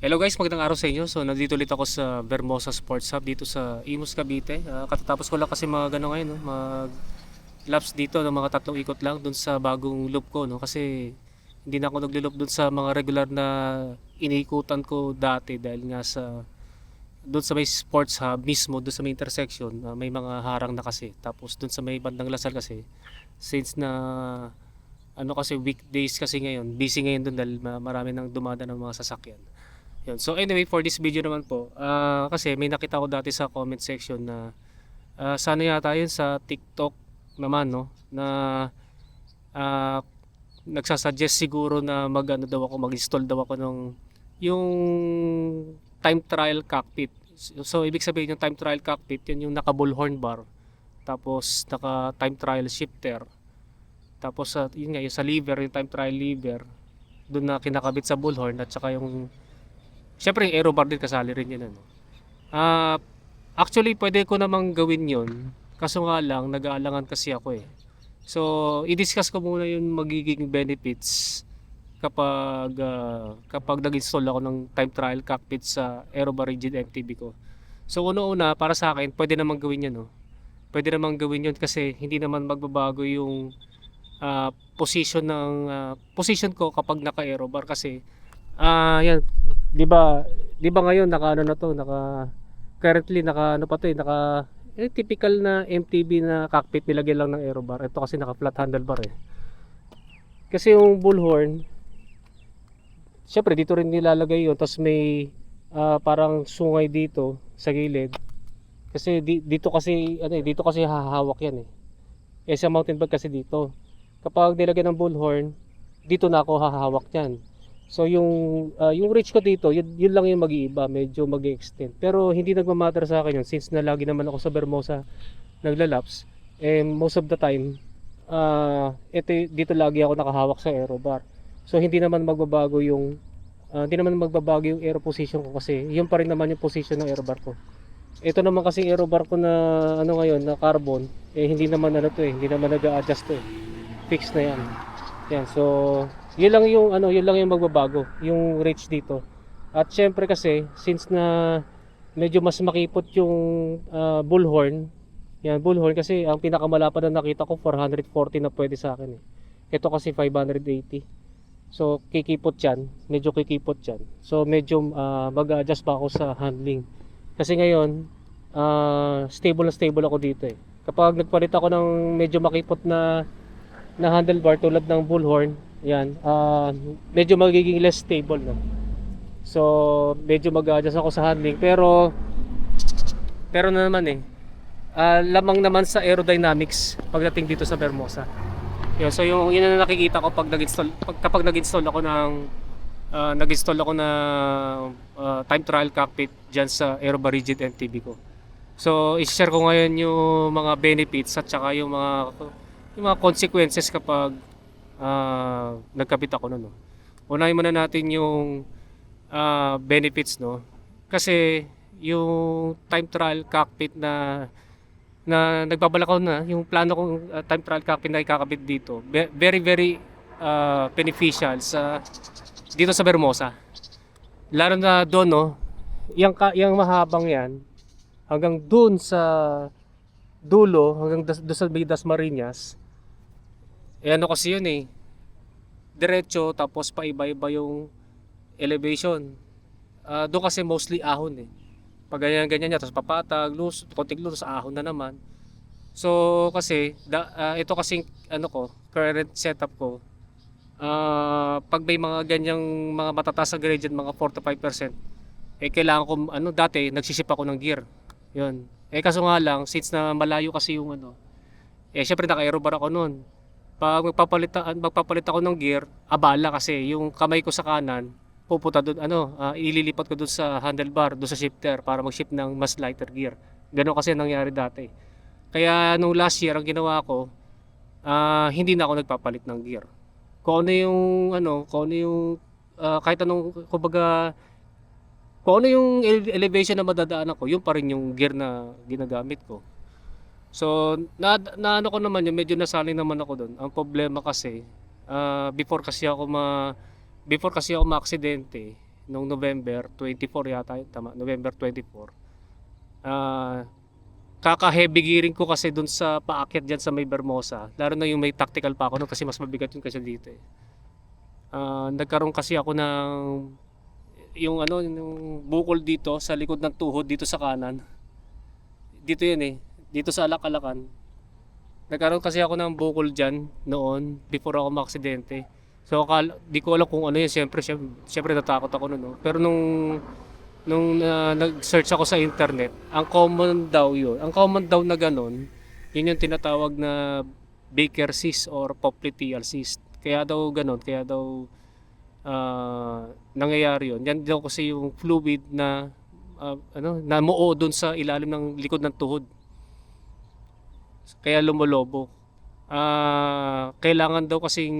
Hello guys, magandang araw sa inyo. So nandito ulit ako sa Vermosa Sports Hub dito sa Imus Cavite. Ah, katatapos ko lang kasi mga gano ngayon, no? mag laps dito ng mga tatlong ikot lang dun sa bagong loop ko no kasi hindi na ako naglo-loop dun sa mga regular na iniikutan ko dati dahil nga sa doon sa may sports hub mismo doon sa may intersection ah, may mga harang na kasi tapos doon sa may bandang Lasal kasi since na ano kasi weekdays kasi ngayon busy ngayon doon dahil ma- marami nang dumada ng mga sasakyan yun. So anyway, for this video naman po, ah, kasi may nakita ko dati sa comment section na ah, sana yata yun sa TikTok naman, no? Na ah, nagsasuggest siguro na mag ano daw ako, mag-install daw ako ng yung time trial cockpit. So, so, ibig sabihin yung time trial cockpit, yun yung naka bullhorn bar. Tapos naka time trial shifter. Tapos sa yun nga, yung sa lever, yung time trial lever, doon na kinakabit sa bullhorn at saka yung Siyempre yung aero bar din kasali rin yun ano. Ah, actually pwede ko namang gawin yun. Kaso nga lang nag-aalangan kasi ako eh. So, i-discuss ko muna yung magiging benefits kapag ah, kapag nag-install ako ng time trial cockpit sa Aerobar Rigid MTB ko. So, una-una para sa akin, pwede namang gawin yun, no. Pwede namang gawin yun kasi hindi naman magbabago yung ah, position ng ah, position ko kapag naka-aerobar kasi ah yan 'di ba 'di ba ngayon naka ano na to naka currently naka ano pa to eh naka eh, typical na MTB na cockpit nilagyan lang ng aerobar ito kasi naka flat handlebar eh. Kasi yung bullhorn syempre dito rin nilalagay yun tapos may ah, parang sungay dito sa gilid. Kasi di- dito kasi ano eh, dito kasi hahawak yan eh. Eh sa mountain bike kasi dito. Kapag nilagyan ng bullhorn dito na ako hahawak yan So yung ah, yung reach ko dito, yun, yun lang yung mag-iiba, medyo mag-extend. Pero hindi nagmamatter sa akin yun since na lagi naman ako sa Bermosa naglalaps. Eh most of the time, ah ito dito lagi ako nakahawak sa aero bar. So hindi naman magbabago yung ah, hindi naman magbabago yung aero position ko kasi yun pa rin naman yung position ng aero bar ko. Ito naman kasi aero bar ko na ano ngayon na carbon, eh hindi naman ano to eh, hindi naman nag-a-adjust to eh. Fix na yan. Yan, so yun lang yung ano, yun lang yung magbabago, yung reach dito. At syempre kasi since na medyo mas makipot yung ah, bullhorn, yan bullhorn kasi ang pinakamalapad na nakita ko 440 na pwede sa akin eh. Ito kasi 580. So kikipot yan, medyo kikipot yan. So medyo ah, mag-adjust pa ako sa handling. Kasi ngayon ah, stable na stable ako dito eh. Kapag nagpalit ako ng medyo makipot na na handlebar tulad ng bullhorn, yan, ah, medyo magiging less stable no. So, medyo mag-adjust ako sa handling pero pero na naman eh. ah, lamang naman sa aerodynamics pagdating dito sa Bermosa. Yun, so yung yun na nakikita ko pag nag-install pag, kapag nag-install ako ng ah, nag-install ako ng ah, time trial cockpit diyan sa Aerobar MTB ko. So, i-share ko ngayon yung mga benefits at saka yung mga yung mga consequences kapag ah, nagkabit ako nun. No? Unahin muna natin yung ah, benefits no. Kasi yung time trial cockpit na na nagbabalak na yung plano kong ah, time trial cockpit na ikakabit dito ve- very very ah, beneficial sa dito sa Bermosa. Lalo na doon no, yung, ka, yung mahabang yan hanggang doon sa dulo hanggang das, doon sa may Dasmariñas eh ano kasi yun eh. Diretso tapos paiba-iba yung elevation. Ah, doon kasi mostly ahon eh. Pag ganyan ganyan niya tapos papatag lus konting lus ahon na naman. So kasi da, ah, ito kasing ano ko current setup ko. Ah, pag may mga ganyang mga matataas na gradient mga 4 to 5% eh kailangan ko ano dati nagsisip ako ng gear. Yun. Eh kaso nga lang since na malayo kasi yung ano eh syempre naka-aerobar ako noon pag magpapalit, magpapalit ako ng gear, abala kasi yung kamay ko sa kanan, pupunta doon, ano, ah, ililipat ko doon sa handlebar, doon sa shifter para mag-shift ng mas lighter gear. Ganun kasi ang nangyari dati. Kaya nung last year, ang ginawa ko, ah, hindi na ako nagpapalit ng gear. Kung ano yung, ano, kung ano yung, ah, kahit anong, kumbaga, kung ano yung ele- elevation na madadaanan ko, yun pa rin yung gear na ginagamit ko. So, na, na ano ko naman yun, medyo nasanay naman ako doon. Ang problema kasi, ah, before kasi ako ma before kasi ako maaksidente, noong November 24 yata tama, November 24. Ah, kaka-heavy gearing ko kasi dun sa paakyat dyan sa may Bermosa. Lalo na yung may tactical pa ako nun kasi mas mabigat yun kasi dito eh. Ah, nagkaroon kasi ako ng yung ano yung bukol dito sa likod ng tuhod dito sa kanan. Dito yun eh. Dito sa alak-alakan. Nagkaroon kasi ako ng bukol dyan noon before ako maksidente. So akala, di ko alam kung ano yun. Siyempre, siyempre, natakot ako noon. No? Pero nung nung ah, nag-search ako sa internet, ang common daw yun. Ang common daw na ganun, yun yung tinatawag na Baker cyst or popliteal cyst. Kaya daw ganun, kaya daw ah, nangyayari yun. Yan daw kasi yung fluid na ah, ano, namuo doon sa ilalim ng likod ng tuhod. Kaya lumolobo. Ah, kailangan daw kasing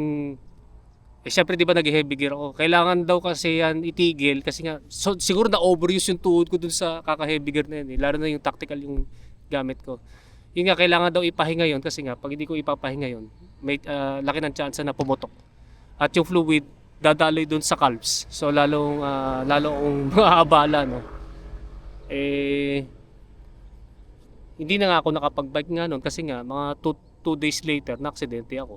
eh syempre 'di ba nag-heavy gear ako. Kailangan daw kasi yan itigil kasi nga so, siguro na overuse yung tuhod ko dun sa kaka-heavy gear na yun. Eh. Lalo na yung tactical yung gamit ko. Yun nga kailangan daw ipahinga yon kasi nga pag hindi ko ipapahinga yon, may ah, laki ng chance na pumutok. At yung fluid dadaloy dun sa calves. So lalong ah, lalong maaabala no. Eh hindi na nga ako nakapag-bike nga noon kasi nga mga 2 days later na aksidente ako.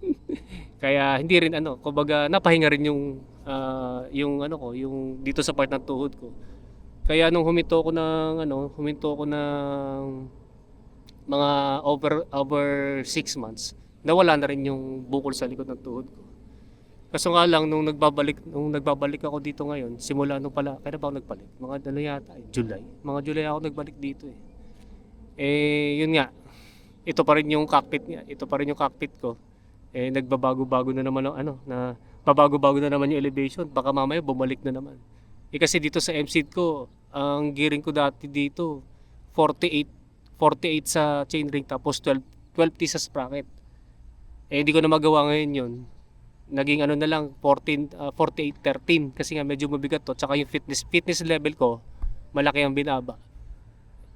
Kaya hindi rin ano, kumbaga napahinga rin yung ah, yung ano ko, yung dito sa part ng tuhod ko. Kaya nung huminto ko ng ano, huminto ko ng mga over over 6 months, nawala na rin yung bukol sa likod ng tuhod ko. Kaso nga lang nung nagbabalik nung nagbabalik ako dito ngayon, simula nung pala, kaya ba ako nagbalik? Mga ano yata, eh, July. Mga July ako nagbalik dito eh. Eh, yun nga. Ito pa rin yung cockpit niya. Ito pa rin yung cockpit ko. Eh, nagbabago-bago na naman ang ano, na babago-bago na naman yung elevation. Baka mamaya bumalik na naman. Eh, kasi dito sa MC ko, ang gearing ko dati dito, 48 48 sa chainring tapos 12 12 T sa sprocket. Eh, hindi ko na magawa ngayon yun. Naging ano na lang, 14, ah, 48 13 kasi nga medyo mabigat to. Tsaka yung fitness, fitness level ko, malaki ang binaba.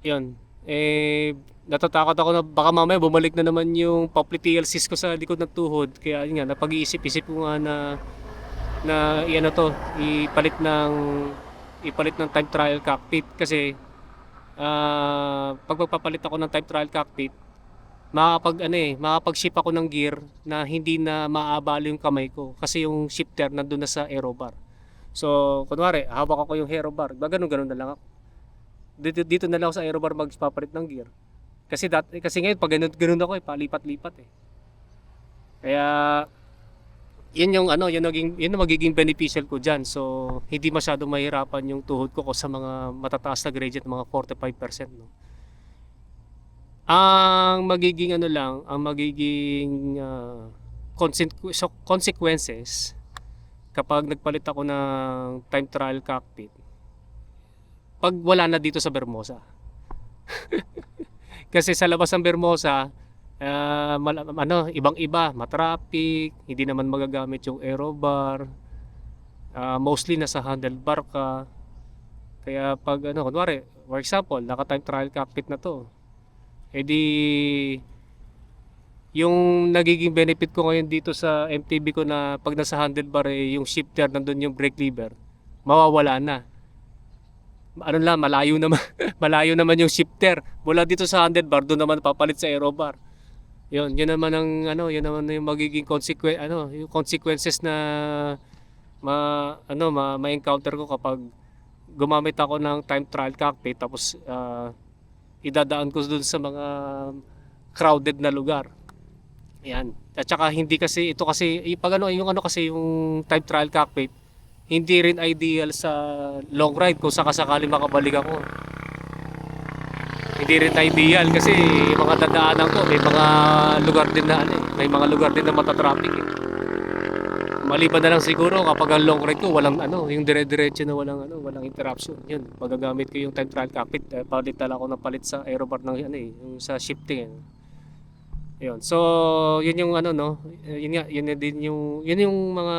Yun. Eh, natatakot ako na baka mamaya bumalik na naman yung popliteal cyst ko sa likod ng tuhod. Kaya yun nga, napag-iisip-isip ko nga na na iano to, ipalit ng ipalit ng time trial cockpit kasi ah pag magpapalit ako ng time trial cockpit, makakapag ano eh, makakapag-ship ako ng gear na hindi na maaabalo yung kamay ko kasi yung shifter nandun na sa aero bar. So, kunwari, hawak ako yung aero bar, ganun-ganun na lang ako dito, dito na lang ako sa aerobar magpapalit ng gear. Kasi dat kasi ngayon pag ganun, ganun ako eh, palipat-lipat eh. Kaya yun yung ano, yun naging yun ang magiging beneficial ko diyan. So hindi masyado mahirapan yung tuhod ko ko sa mga matataas na gradient mga 45% no. Ang magiging ano lang, ang magiging so- consequences kapag nagpalit ako ng time trial cockpit pag wala na dito sa Bermosa. Kasi sa labas ng Bermosa, mal- ano, ibang-iba, matraffic, hindi naman magagamit yung aerobar. Ah, mostly nasa handlebar ka. Kaya pag ano, kunwari, for example, naka-time trial cockpit na to. Eh di yung nagiging benefit ko ngayon dito sa MTB ko na pag nasa handlebar eh, yung shifter nandun yung brake lever, mawawala na ano lang, malayo naman, malayo naman yung shifter. Mula dito sa handlebar, doon naman papalit sa aerobar. Yun, yun naman ang ano, yun naman yung magiging consequence ano, yung consequences na ma ano, ma, ma-encounter ko kapag gumamit ako ng time trial cockpit tapos ah, idadaan ko doon sa mga crowded na lugar. Yan. At saka hindi kasi ito kasi pag ano yung ano kasi yung time trial cockpit hindi rin ideal sa long ride kung sakasakali makabalik ako. Hindi rin ideal kasi mga dadaanan ko may mga lugar din na ano, eh, may mga lugar din na matatraffic eh. Maliban na lang siguro kapag ang long ride ko walang ano, yung dire-diretso na walang ano, walang interruption. Yun, magagamit ko yung time trial cockpit, eh, palit na lang ako ng palit sa aerobar ng ano eh, yung sa shifting eh. Yun. So, yun yung ano no, yun nga, yun din yung yun yung mga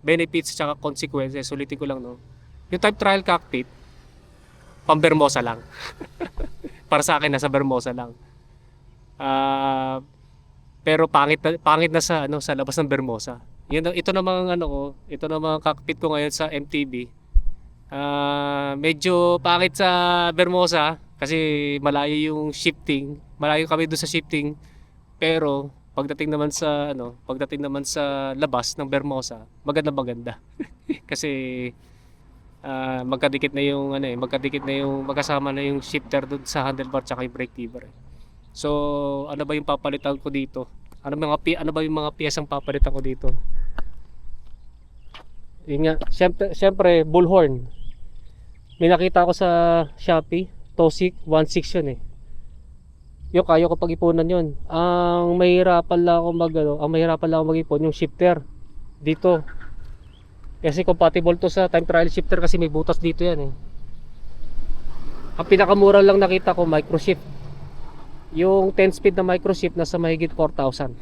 benefits at consequences. Ulitin ko lang no. Yung time trial cockpit, pang Bermosa lang. Para sa akin nasa Bermosa lang. Ah, pero pangit na, pangit na sa ano sa labas ng Bermosa. Yun, na- ito namang ano ko, ito namang cockpit ko ngayon sa MTB. Ah, medyo pangit sa Bermosa kasi malayo yung shifting. Malayo kami doon sa shifting. Pero pagdating naman sa ano, pagdating naman sa labas ng Bermosa, maganda maganda. kasi ah, magkadikit na yung ano eh, magkadikit na yung magkasama na yung shifter doon sa handlebar tsaka yung brake lever. eh. So, ano ba yung papalitan ko dito? Ano mga ano ba yung mga piyesang papalitan ko dito? Yun nga, syempre, syempre bullhorn. May nakita ko sa Shopee, Tosik 16 yun eh. Yung kaya ko pag-ipunan yun. Ang mahirapan lang ako mag ano, ang mahirapan lang ako mag-ipon yung shifter dito. Kasi compatible to sa time trial shifter kasi may butas dito yan eh. Ang pinakamura lang nakita ko microshift. Yung 10 speed na microshift nasa mahigit 4,000.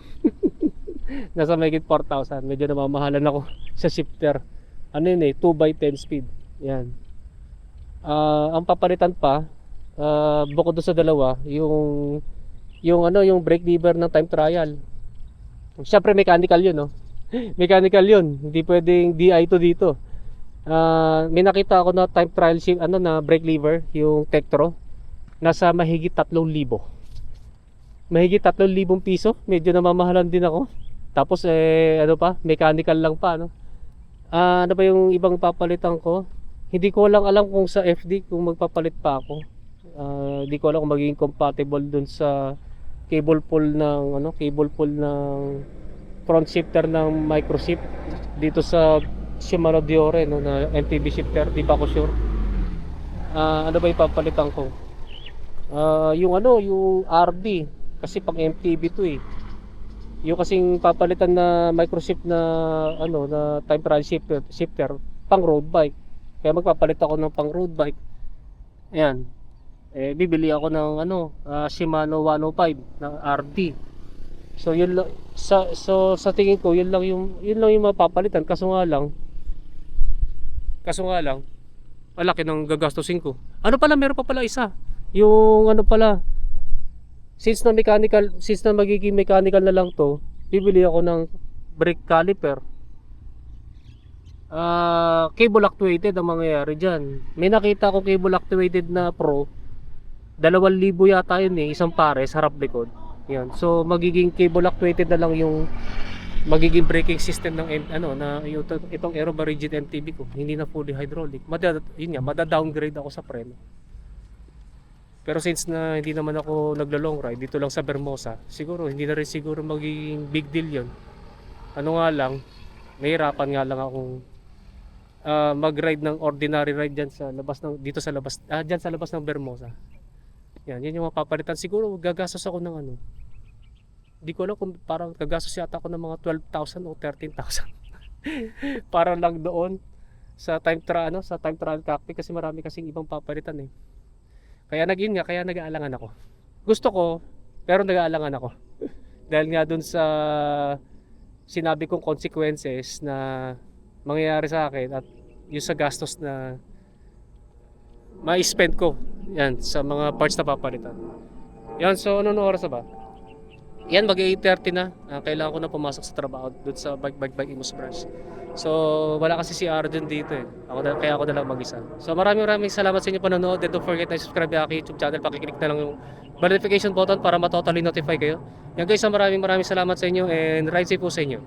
nasa mahigit 4,000. Medyo namamahalan ako sa shifter. Ano yun eh, 2 by 10 speed. Yan. Ah, ang papalitan pa, ah, bukod sa dalawa, yung yung ano, yung brake lever ng time trial. Siyempre mechanical 'yun, no. mechanical 'yun. Hindi pwedeng DI to dito. Ah, may nakita ako na time trial shift ano na brake lever, yung Tektro, nasa mahigit 3,000. Mahigit 3,000 piso. Medyo namamahalan din ako. Tapos eh ano pa, mechanical lang pa, no. Ah, ano pa yung ibang papalitan ko? Hindi ko lang alam kung sa FD kung magpapalit pa ako. Ah, hindi ko alam kung magiging compatible dun sa cable pull ng ano, cable pull ng front shifter ng microshift dito sa Shimano Diore no na MTB shifter, di pa ako sure. Ah, ano ba ipapalitan ko? Ah, yung ano, yung RD kasi pang MTB to eh. Yung kasing papalitan na microshift na ano na time trial shifter, shifter pang road bike. Kaya magpapalit ako ng pang road bike. Ayan. Eh bibili ako ng ano, ah, Shimano 105 na RD. So yun sa so sa tingin ko yun lang yung yun lang yung mapapalitan kaso nga lang kaso nga lang malaki ng gagastusin ko. Ano pala meron pa pala isa. Yung ano pala since na mechanical since na magiging mechanical na lang to, bibili ako ng brake caliper. Ah, cable actuated ang mangyayari diyan. May nakita ko cable actuated na Pro. 2,000 yata yun eh, isang pares harap likod. Yan. So magiging cable actuated na lang yung magiging braking system ng ano na yung, itong Aeroba Rigid MTB ko. Hindi na fully hydraulic. Mada, yun nga, mada-downgrade ako sa preno. Pero since na hindi naman ako naglo-long ride dito lang sa Bermosa, siguro hindi na rin siguro magiging big deal 'yon. Ano nga lang, mahirapan nga lang akong ah, mag-ride ng ordinary ride diyan sa labas ng dito sa labas ah, diyan sa labas ng Bermosa. Yan, yan yung mapapalitan. Siguro gagastos ako ng ano. Hindi ko alam kung parang gagastos yata ako ng mga 12,000 o 13,000. para lang doon sa time trial ano, sa time trial cockpit kasi marami kasing ibang papalitan eh. Kaya naging nga, kaya nag-aalangan ako. Gusto ko, pero nag-aalangan ako. Dahil nga dun sa sinabi kong consequences na mangyayari sa akin at yung sa gastos na ma-spend ko yan sa mga parts na papalitan. Yan, so ano oras na ba? Yan, mag 8.30 na. Ah, kailangan ko na pumasok sa trabaho doon sa Bike Bike Bike Imus branch. So, wala kasi si Arjun dito eh. Ako na, kaya ako na lang mag-isa. So, maraming maraming salamat sa inyo panonood. And don't forget na subscribe aking YouTube channel. Pakiclick na lang yung notification button para matotally notify kayo. Yan guys, maraming maraming salamat sa inyo and ride safe po sa inyo.